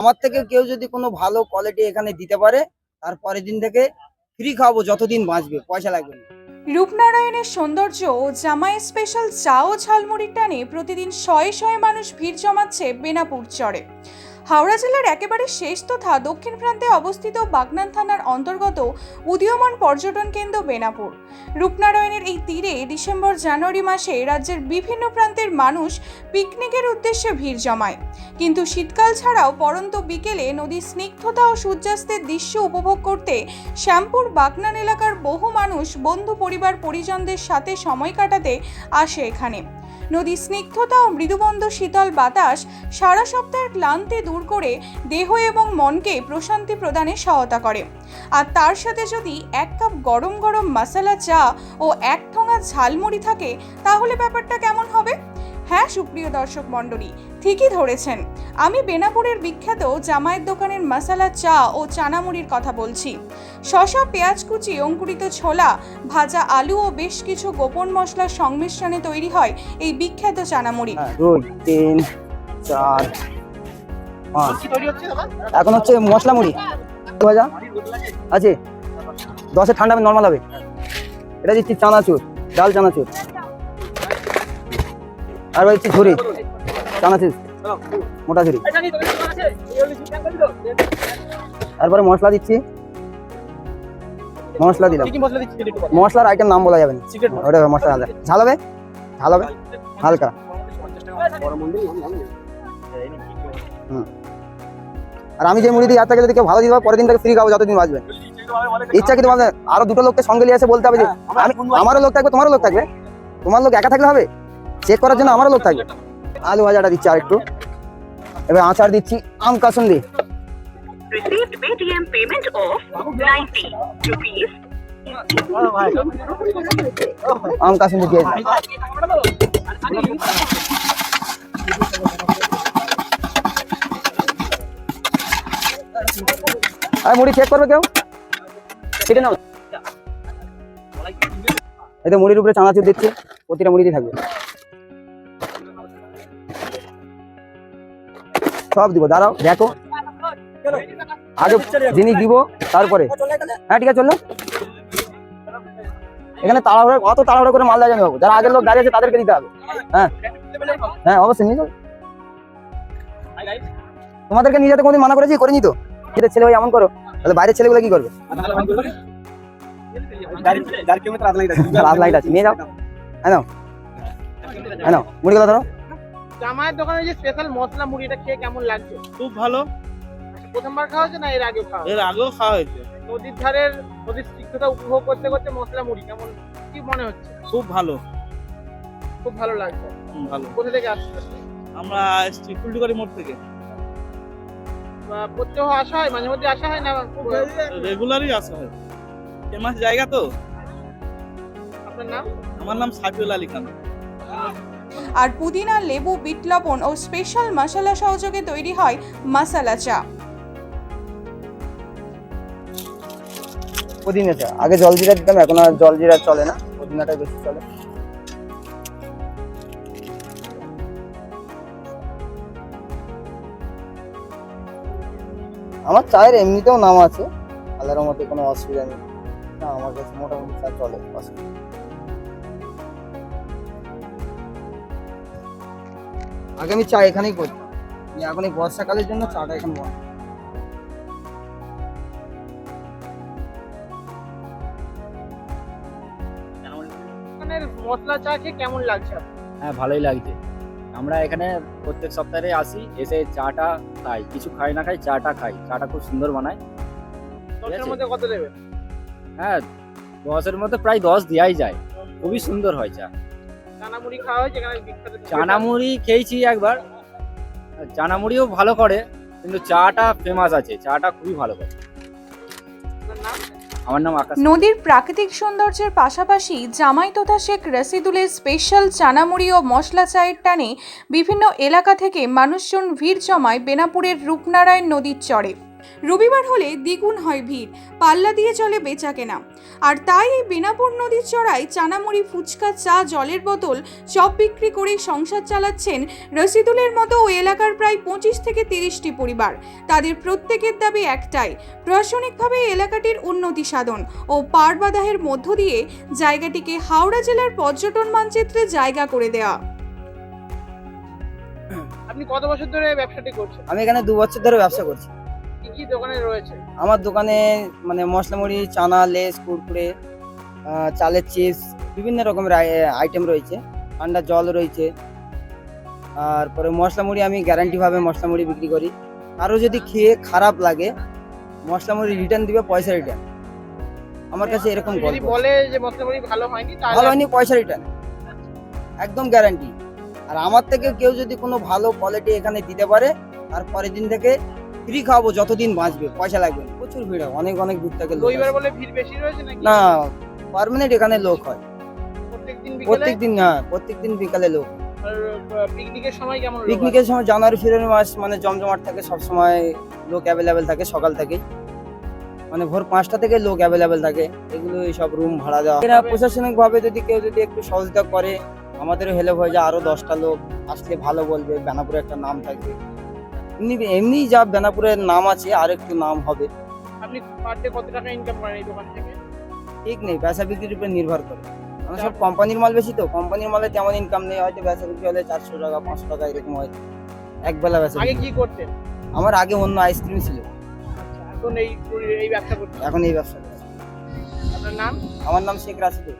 আমার থেকে কেউ যদি কোনো ভালো কোয়ালিটি এখানে দিতে পারে, তার পরের দিন থেকে ফ্রি খাওয়াবো যতদিন বাঁচবে, পয়সা লাগবে না। রূপনারায়ণের সৌন্দর্য ও জামাই স্পেশাল চা ও ঝালমুড়ির টানে প্রতিদিন শয়ে শয়ে মানুষ ভিড় জমাচ্ছে বেনাপুর চরে। হাওড়া জেলার একেবারে শেষ তথা দক্ষিণ প্রান্তে অবস্থিত বাগনান থানার অন্তর্গত উদীয়মান পর্যটন কেন্দ্র বেনাপুর। রূপনারায়ণের এই তীরে ডিসেম্বর, জানুয়ারি মাসে রাজ্যের বিভিন্ন প্রান্তের মানুষ পিকনিকের উদ্দেশ্যে ভিড় জমায়। কিন্তু শীতকাল ছাড়াও পরন্ত বিকেলে নদীর স্নিগ্ধতা ও সূর্যাস্তের দৃশ্য উপভোগ করতে শ্যামপুর বাগনান এলাকার বহু মানুষ, বন্ধু পরিবার, পরিজনদের সাথে সময় কাটাতে আসে এখানে। নদীর স্নিগ্ধতা ও মৃদুবন্ধ শীতল বাতাস সারা সপ্তাহের ক্লান্তি দূর করে দেহ এবং মনকে প্রশান্তি প্রদানে সহায়তা করে। আর তার সাথে যদি এক কাপ গরম গরম মশলা, চা ও এক ঠোঙা ঝালমুড়ি থাকে, তাহলে ব্যাপারটা কেমন হবে? হ্যাঁ সুপ্রিয় দর্শক মণ্ডলী ঠিকই ধরেছেন। আমি বেনাপুরের বিখ্যাত জামাইয়ের দোকানের মশালা চা ও চানামুড়ির কথা বলছি। শশা পেঁয়াজ কুচি অঙ্কুরিত ছোলা ভাজা আলু ও বেশ কিছু গোপন মশলার সংমিশ্রণে তৈরি হয় এই বিখ্যাত চানামুড়ি। হ্যাঁ, এখন হচ্ছে মশলা মুড়ি। হাজার আছে। দশে ঠান্ডা নর্মাল হবে। এটা দিচ্ছি চানাচুর ডাল চানাচুর। আর হচ্ছে ঝুরি চানাচুর মোটা ঝুরি তারপরে মশলা দিচ্ছি। মশলা দিলাম। মশলার আইটেম নাম বলা যাবে না। ওটা মশলা আলাদা। ঝাল হবে ঝাল হবে হালকা আর আমি যে মুড়ি দিই আর থেকে যদি কেউ ভালো দিতে পারে পরের দিন থেকে ফ্রি খাব যতদিন বাঁচবে। ইচ্ছা কি তোমার আরও দুটো লোককে সঙ্গে নিয়ে এসে বলতে হবে যে আমারও লোক থাকবে তোমারও লোক থাকবে। তোমার লোক একা থাকলে হবে? চেক করার জন্য আমারও লোক থাকবে। আলু ভাজাটা দিচ্ছি আর একটু এবার আচার দিচ্ছি আম kasundi. Received Paytm payment of 90 rupees. আম কাসুন্দি দিয়েছি আর মুড়ি চেক করবে কেউ? কেটে নাও। এই তো মুড়ির উপরে চানাচুর দিচ্ছি প্রতিটা মুড়িতে থাকবে। সব দিব দাঁড়াও দেখো। আগে জিনিস দিব তারপরে। হ্যাঁ ঠিক আছে চলল এখানে তাড়াহুড়ো অত তাড়াহুড়ো করে মাল দেওয়া যাবে। যারা আগের লোক দাঁড়িয়ে আছে তাদেরকে দিতে হবে। হ্যাঁ। হ্যাঁ অবশ্যই নিয়ে। তোমাদেরকে নিয়ে যেতে কোনদিন মানা করেছি? করিনি তো। যেটা ছেলে ভাই এমন করো। তাহলে বাইরের ছেলেগুলো কি করবে? লাইট আছে। নিয়ে যাও। হ্যাঁ হ্যাঁ নাও। মুড়িগুলো ধরো। জামাইয়ের দোকানে যে স্পেশাল মশলা মুড়ি এটা খেয়ে কেমন লাগছে? খুব ভালো। আচ্ছা, প্রথমবার খাওয়া হয়েছে না এর আগেও খাওয়া এর আগেও খাওয়া হয়েছে। নদীর ধারের নদীর স্নিগ্ধতা উপভোগ করতে করতে মশলা মুড়ি কেমন কি মনে হচ্ছে? খুব ভালো। খুব ভালো লাগছে। খুব ভালো। কোথা থেকে আসছে? আমরা এসছি কুলটিকারি মোড় থেকে। প্রত্যহ আসা হয়? মাঝে মধ্যে আসা হয় না? রেগুলারই আসা। হয়। ফেমাস জায়গা তো? আপনার নাম? আমার নাম সাবিউল আলী খান। আর পুদিনা, লেবু, বিট লবণ ও স্পেশাল মশলা সহযোগে তৈরি হয় মশালা চা। পুদিনা চা। আগে জল জিরা দিতাম, এখন আর জল জিরা চলে না, পুদিনাটাই বেশি চলে। আমার চায়ের এমনিতেও নাম আছে, আল্লাহর মতে কোনো অসুবিধা নেই। না, আমার কাছে মোটামুটি চা চলে, অসুবিধা আগে আমি চা এখানেই আমি এখন এই বর্ষাকালের জন্য চাটা এখন বন্ধ। মশলা চা খেয়ে কেমন লাগছে? হ্যাঁ ভালোই লাগছে। আমরা এখানে প্রত্যেক সপ্তাহে আসি এসে চাটা খাই। কিছু খাই না খাই চাটা খাই। চাটা খুব সুন্দর বানায়। মধ্যে কত দেবে? হ্যাঁ দশের মধ্যে প্রায় দশ দেওয়াই যায়। খুবই সুন্দর হয় চা। চানা মুড়ি খাওয়া হয়েছে এখানে বিখ্যাত চানামুড়ি খেয়েছি একবার। চানামুড়িও ভালো করে কিন্তু চাটা ফেমাস আছে চাটা খুবই ভালো করে। আমার নাম আকাশ। নদীর প্রাকৃতিক সৌন্দর্যের পাশাপাশি জামাই তথা শেখ রসিদুলের স্পেশাল চানামুড়ি ও মশলা চায়ের টানে বিভিন্ন এলাকা থেকে মানুষজন ভিড় জমায় বেনাপুরের রূপনারায়ণ নদীর চরে। রবিবার হলে দ্বিগুণ হয় ভিড়। পাল্লা দিয়ে চলে বেচা কেনা আর তাই এই বেনাপুর নদীর চড়ায় চানামুড়ি ফুচকা চা জলের বোতল সব বিক্রি করেই সংসার চালাচ্ছেন রসিদুলের মতো ওই এলাকার প্রায় পঁচিশ থেকে তিরিশটি পরিবার। তাদের প্রত্যেকের দাবি একটাই প্রশাসনিকভাবে এলাকাটির উন্নতি সাধন ও পারবাদাহের মধ্য দিয়ে জায়গাটিকে হাওড়া জেলার পর্যটন মানচিত্রে জায়গা করে দেওয়া আপনি কত বছর ধরে ব্যবসাটি করছেন? আমি এখানে দু বছর ধরে ব্যবসা করছি। কি কি দোকানে রয়েছে? আমার দোকানে মানে মশলা মুড়ি চানা লেস কুরকুরে চালের চিপস বিভিন্ন রকমের আইটেম রয়েছে। ঠান্ডা জল রয়েছে। আর পরে মশলা মুড়ি আমি গ্যারান্টিভাবে মশলা মুড়ি বিক্রি করি। আরও যদি খেয়ে খারাপ লাগে মশলা মুড়ি রিটার্ন দিবে পয়সা রিটার্ন আমার কাছে এরকম গল্প। বলে যে মশলা মুড়ি ভালো হয়নি ভালো হয়নি পয়সা রিটার্ন একদম গ্যারান্টি আর আমার থেকে কেউ যদি কোনো ভালো কোয়ালিটি এখানে দিতে পারে আর পরের দিন থেকে ফ্রি খাওয়াবো যতদিন বাঁচবে পয়সা লাগবে না। প্রচুর ভিড় হয় অনেক অনেক দূর থেকে লোক রবিবার আসে। বলে ভিড় বেশি রয়েছে নাকি? না পার্মানেন্ট এখানে লোক হয়। প্রত্যেকদিন বিকেলে? দিন হ্যাঁ প্রত্যেক দিন বিকালে লোক। আর পিকনিকের সময় কেমন লোক পিকনিকের সময় জানুয়ারি ফেব্রুয়ারি মাস মানে জমজমাট থাকে সব সময় লোক অ্যাভেলেবেল থাকে সকাল থেকেই মানে ভোর পাঁচটা থেকে লোক অ্যাভেলেবেল থাকে এগুলো সব রুম ভাড়া দেওয়া। এরা প্রশাসনিক ভাবে যদি কেউ যদি একটু সহযোগিতা করে আমাদেরও হেল্প হয়ে যায় আরও দশটা লোক আসলে ভালো বলবে বেনাপুরে একটা নাম থাকবে। এমনি এমনি যা বেনাপুরের নাম আছে আর একটু নাম হবে। আপনি পার ডে কত টাকা ইনকাম করেন এই দোকান থেকে? ঠিক নেই ব্যবসা বিক্রির উপর নির্ভর করে। আমরা সব কোম্পানির মাল বেশি তো কোম্পানির মালে তেমন ইনকাম নেই হয়তো ব্যবসা বিক্রি হলে চারশো টাকা পাঁচশো টাকা এরকম হয়। এক বেলা ব্যবসা আগে কি করতেন? আমার আগে অন্য আইসক্রিম ছিল। আচ্ছা এখন এই এই ব্যবসা করছেন? এখন এই ব্যবসা করছি। আপনার নাম? আমার নাম শেখ রাশিদুল।